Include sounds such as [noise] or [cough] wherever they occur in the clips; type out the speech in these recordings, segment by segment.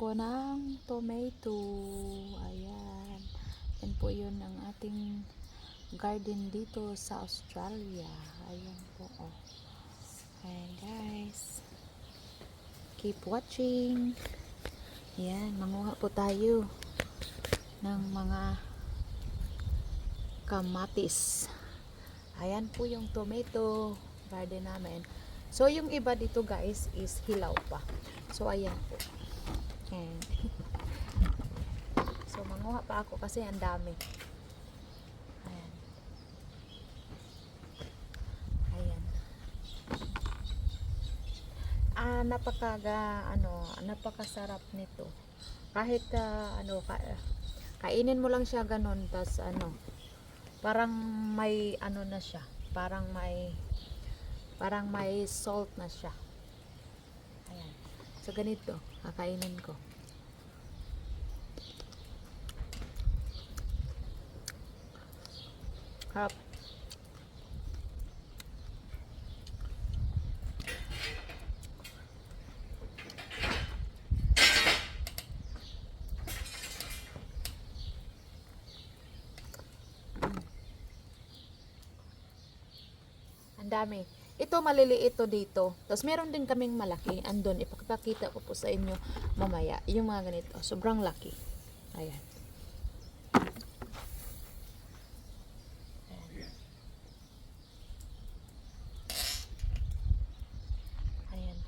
ako ng tomato. Ayan. Yan po yun ang ating garden dito sa Australia. Ayan po. Oh. Ayan guys. Keep watching. Ayan. Manguha po tayo ng mga kamatis. Ayan po yung tomato garden namin. So, yung iba dito guys is hilaw pa. So, ayan po. Ayan. so, manguha pa ako kasi ang dami. Ayan. Ayan. Ah, napakaga, ano, napakasarap nito. Kahit, ah, ano, ka, kainin mo lang siya ganun, tas ano, parang may, ano na siya, parang may, parang may salt na siya. So, ganito, kakainin ko. Harap. Ang dami. Ito maliliit to dito. Tapos meron din kaming malaki. Andun, ipakita ko po sa inyo mamaya. Yung mga ganito. Sobrang laki. Ayan. Ayan.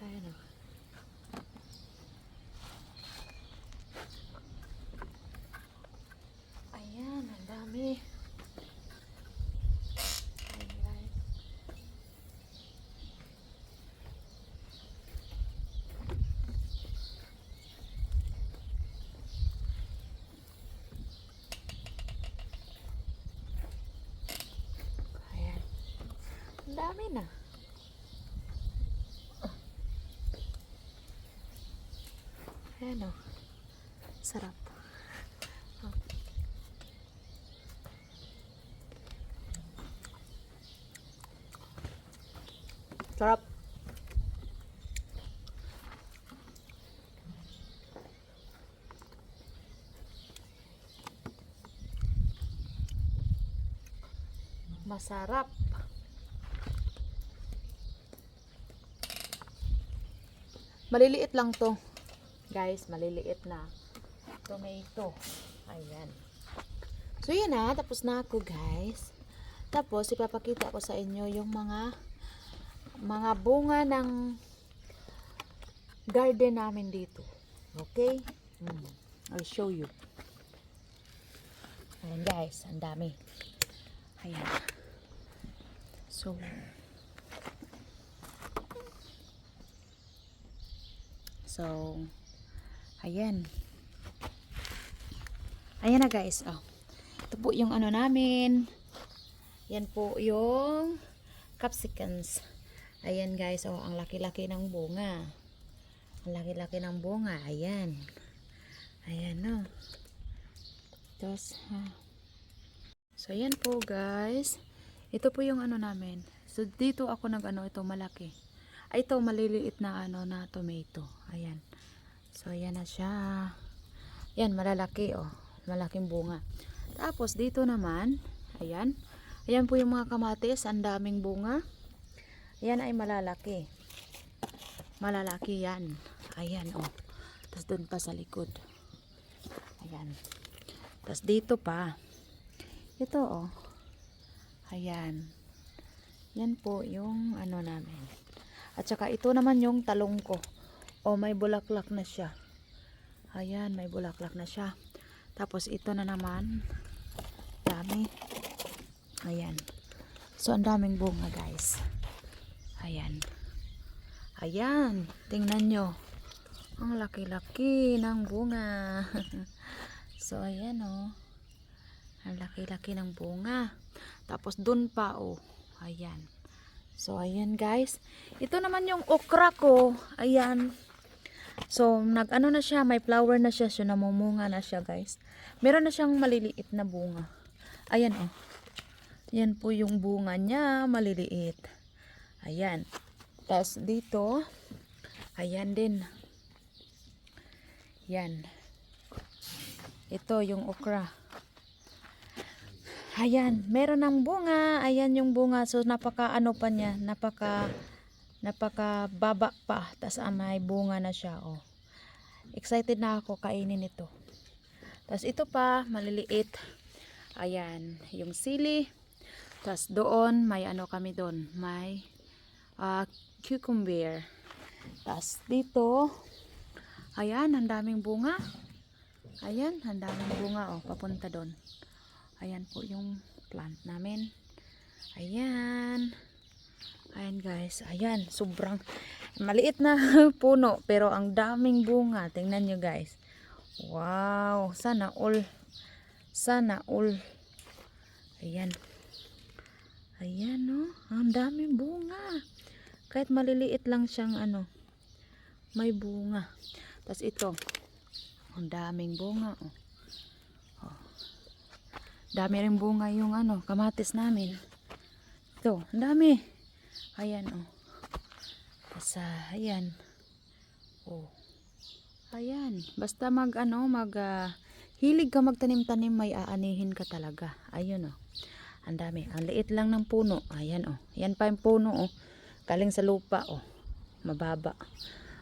Ayan o. Ayan, ang dami. Ayan, guys. Ayan. Ang dami na. Ayan o. Sarap. Oh. Sarap. Masarap. Maliliit lang to. Guys, maliliit na tomato. Ayan. So, yun na. Tapos na ako, guys. Tapos, ipapakita ko sa inyo yung mga mga bunga ng garden namin dito. Okay? Hmm. I'll show you. Ayan guys, ang dami. Ayan. So, so, ayan. Ayan na guys. Oh. Ito po yung ano namin. Yan po yung capsicums. Ayan guys, oh, ang laki-laki ng bunga. Ang laki-laki ng bunga. Ayan. Ayan, no. Tapos, ha. So, ayan po guys. Ito po yung ano namin. So, dito ako nag ano, ito malaki. Ay, ito maliliit na ano na tomato. Ayan. So, ayan na siya. Ayan, malalaki, oh. Malaking bunga. Tapos, dito naman, ayan. Ayan po yung mga kamatis. Ang daming bunga. Yan ay malalaki. Malalaki yan. Ayan, oh. Tapos doon pa sa likod. Ayan. Tapos dito pa. Ito, oh. Ayan. Yan po yung ano namin. At saka ito naman yung talong ko. Oh, may bulaklak na siya. Ayan, may bulaklak na siya. Tapos ito na naman. Dami. Ayan. So, ang daming bunga, guys. Ayan. Ayan. Tingnan nyo. Ang laki-laki ng bunga. [laughs] so, ayan oh. Ang laki-laki ng bunga. Tapos, dun pa oh. Ayan. So, ayan guys. Ito naman yung okra ko. Ayan. So, nag-ano na siya. May flower na siya. So, namumunga na siya guys. Meron na siyang maliliit na bunga. Ayan oh. Yan po yung bunga niya. Maliliit. Ayan. Tapos dito, Ayan din. Yan. Ito yung okra. Ayan, meron ng bunga. Ayan yung bunga. So napaka ano pa niya, napaka napaka baba pa. Tas ah, may bunga na siya, oh. Excited na ako kainin ito. Tas ito pa, maliliit. Ayan, yung sili. Tas doon, may ano kami doon, may ah, cucumber. Tas dito, ayan, ang daming bunga. Ayan, ang daming bunga, oh, papunta doon. Ayan po yung plant namin. Ayan. Ayan guys. Ayan. Sobrang maliit na [laughs] puno. Pero ang daming bunga. Tingnan nyo guys. Wow. Sana all. Sana all. Ayan. Ayan no. Ang daming bunga. Kahit maliliit lang siyang ano. May bunga. Tapos ito. Ang daming bunga. Oh. Dami rin bunga yung ano, kamatis namin. Ito, ang dami. Ayan, oh. Basta, ayan. Oh. Ayan. Basta mag, ano, mag, ah, hilig ka magtanim-tanim, may aanihin ka talaga. Ayun, oh. Ang dami. Ang liit lang ng puno. Ayan, oh. Yan pa yung puno, oh. Galing sa lupa, oh. Mababa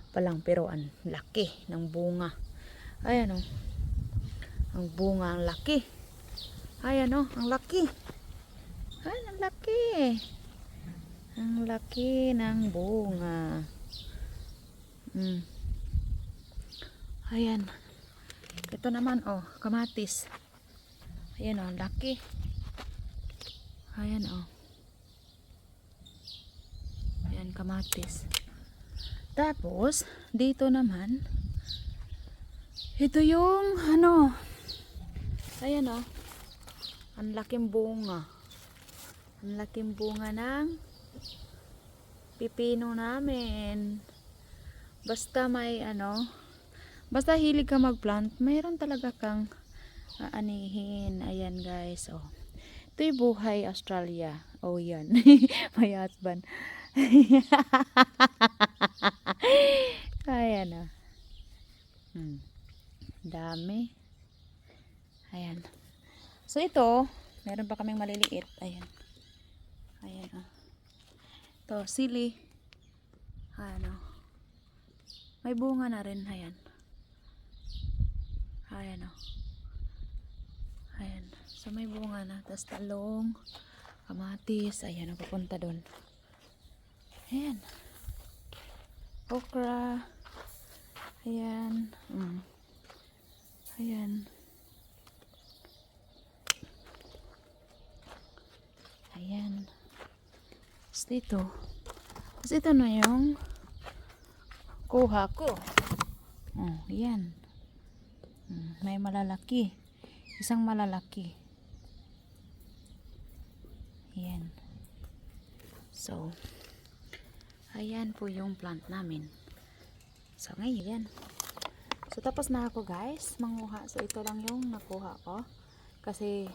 pa lang, pero ang laki ng bunga. Ayan, oh. Ang bunga, ang laki. Ayan oh, ang laki. Ay, ang laki. Ang laki ng bunga. Mm. Ayan. Ito naman oh, kamatis. Ayan oh, laki. Ayan oh. Ayan, kamatis. Tapos, dito naman, ito yung, ano, ayan oh, ang laking bunga. Ang laking bunga ng pipino namin. Basta may ano, basta hilig ka mag-plant, mayroon talaga kang aanihin. Ayan guys, oh. Ito buhay Australia. Oh, yan. [laughs] may husband. [laughs] Ayan, oh. Hmm. Dami. Ayan. So ito, meron pa kaming maliliit. Ayan. Ayan oh. Ito, sili. Ano. May bunga na rin. Ayan. Ayan oh. Ayan. So may bunga na. Tapos talong, kamatis. Ayan, oh, papunta doon. Ayan. Okra. Ayan. Mm. Ayan. Ayan. Tapos dito. Tapos ito na yung kuha ko. Oh, yan. Hmm, May malalaki. Isang malalaki. Ayan. So, ayan po yung plant namin. So, ngayon. So, tapos na ako guys. Manguha. So, ito lang yung nakuha ko. Kasi,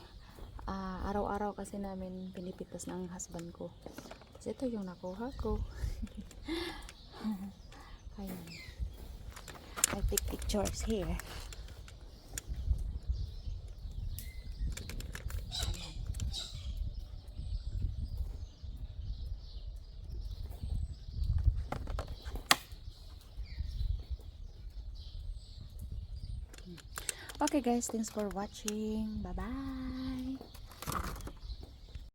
ah, araw-araw kasi namin pinipitas ng husband ko. Tapos ito yung nakuha ko. [laughs] Ayan. I take pictures here. Okay guys, thanks for watching. Bye-bye.